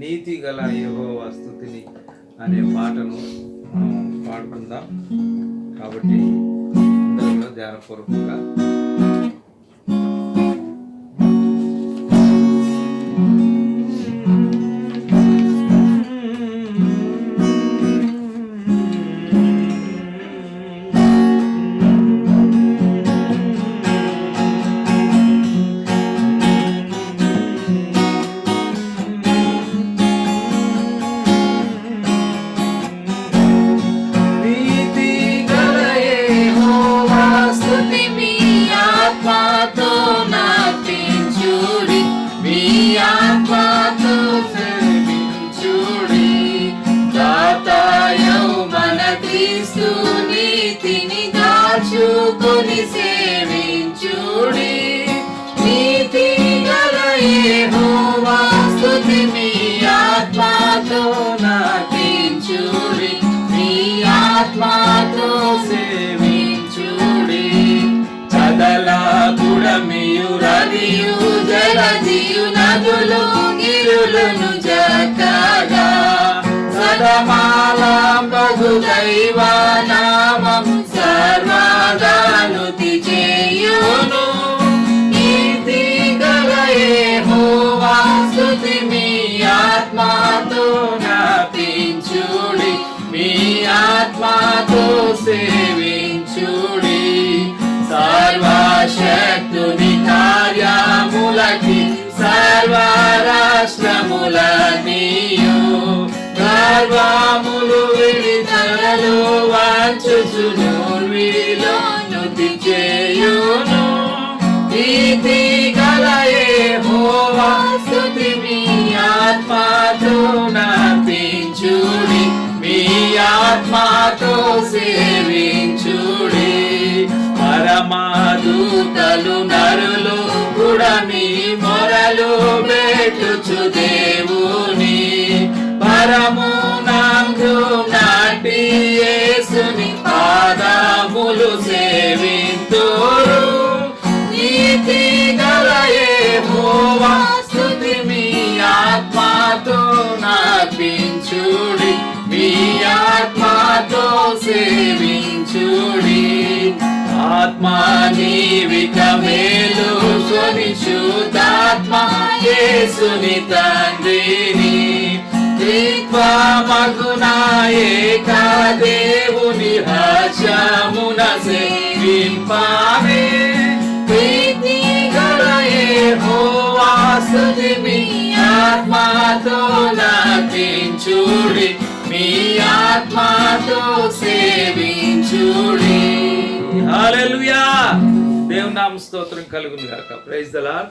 నీతి గల యహో వస్తుతిని అనే పాటను మనం పాడుకుందాం. కాబట్టి అందరూ కూడా ధ్యానపూర్వకంగా క్రీస్తు నీతిని దాచుకొని సేవించుడి. నీతి గల యెహోవా స్తుతి మీ ఆత్మతో నాట్యించుడి. మీ ఆత్మతో సేవించుడి చదల గుడమియు రవియు జలదియు నదులు గిరులను సదమాలంబగు బహుదైవానామం నామము చేయును నీతి గలయే యెహోవా స్తుతి మీ ఆత్మతో నాపించుడి మీ ఆత్మతో సేవించుడి. సర్వశక్తుని కార్యములకి సర్వ రాష్ట్రముల నీయు. గర్వములు విడితలలు వంచుచును వీలో నుతి చేయును. నీతి కలయే హోవా స్తుతి మీ ఆత్మతో నాపించుడి మీ ఆత్మతో సేవించుడి. పరమాదూతలు నరులు కూడా మీ మొరలు పెట్టుచు దేవుని. పరము ఆత్మతో నాపించుడి. మీ ఆత్మతో సేవించుడి. ఆత్మ జీవిత మేలు స్వనిశుద్ధాత్మ యేసుని తండ్రిని. మగునాయేక దేవుని హర్షమున సేవింపామే. ప్రీతి గలయే యెహోవా ఆత్మతో నటించుడి. మీ ఆత్మతో సేవించుడి. హల్లెలూయా దేవుని స్తోత్రం కలుగును గాక. Praise the lord